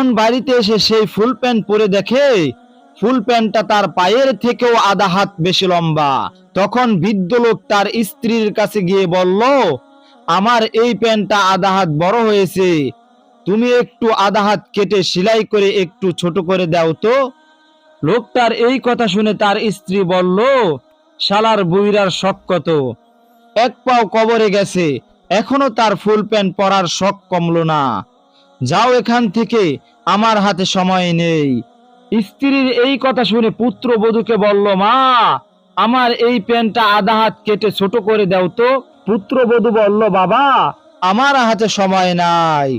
এখন বাড়িতে এসে সেই ফুল প্যান্ট পরে দেখে, ফুল প্যান্টটা তার পায়ের থেকেও আধা হাত বেশি লম্বা, তখন বৃদ্ধ লোক তার স্ত্রীর কাছে গিয়ে বলল, আমার এই প্যান্টটা আধা হাত বড় হয়েছে, তুমি একটু আধা হাত কেটে সেলাই করে একটু ছোট করে দাও তো। লোকটার এই কথা শুনে তার স্ত্রী বলল, শালার বুইরার শখ কত। এক পাও কবরে গেছে, এখনও তার ফুল প্যান্ট পরার শখ কমলো না। যাও এখান থেকে, আমার হাতে সময় নেই। স্ত্রীর এই কথা শুনে পুত্র বধূকে বলল, মা, আমার এই প্যান্টটা আধা হাত কেটে ছোট করে দাও তো। পুত্র বধূ বলল, বাবা, আমার হাতে সময় নাই।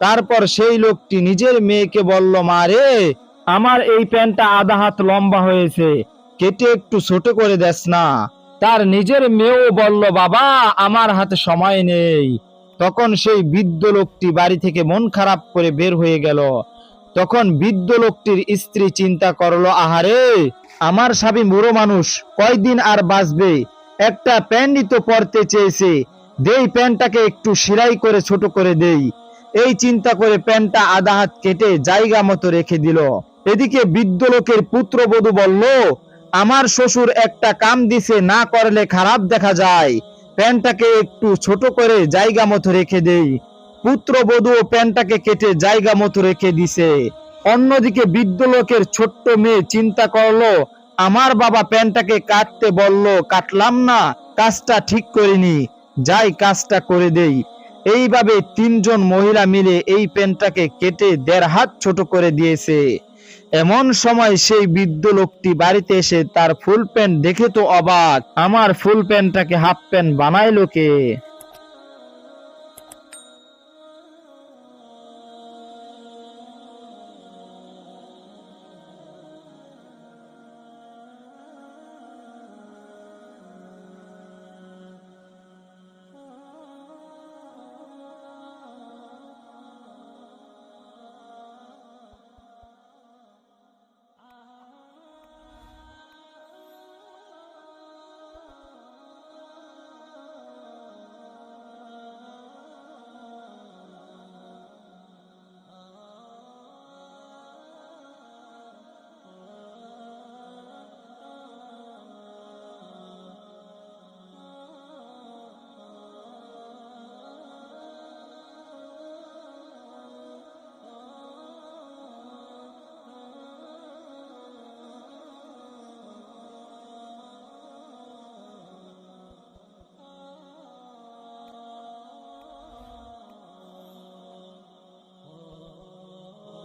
তারপর সেই লোকটি নিজের মেয়েকে বলল, মা রে, আমার এই প্যান্টটা আধা হাত লম্বা হয়েছে, কেটে একটু ছোট করে দেস না। তার নিজের মেয়েও বলল, বাবা, আমার হাতে সময় নেই। তখন সেই বৃদ্ধ লোকটি বাড়ি থেকে মন খারাপ করে বের হয়ে গেল। তখন বৃদ্ধ লোকটির স্ত্রী চিন্তা করল, আহারে, আমার স্বামী বুড়ো মানুষ, কয়দিন আর বাঁচবে? একটা প্যান্টই তো পরতে চেয়েছে। দেই প্যান্টটাকে একটু সিলাই করে ছোট করে দেই। এই চিন্তা করে প্যান্টটা আধা হাত কেটে জায়গা মতো রেখে দিল। এদিকে বৃদ্ধ লোকের পুত্রবধূ বলল, আমার শ্বশুর একটা কাম দিছে, না করলে খারাপ দেখা যায়। প্যান্টটাকে একটু ছোট করে জায়গা মতো রেখে দেই। পুত্রবধূ ও প্যান্টটাকে কেটে জায়গা মতো রেখে দিছে। অন্যদিকে বৃদ্ধ লোকের ছোট্ট মেয়ে চিন্তা করল, আমার বাবা প্যান্টটাকে কাটতে বলল, কাটলাম না, কাজটা ঠিক করিনি, যাই কাজটা করে দেই। এইভাবে তিনজন মহিলা মিলে এই প্যান্টটাকে কেটে দেড় হাত ছোট করে দিয়েছে। এমন সময় সেই বৃদ্ধ লোকটি বাড়িতে এসে তার ফুল প্যান্ট দেখে তো অবাক। আমার ফুল প্যান্টটাকে হাফ প্যান্ট বানাইলো কে?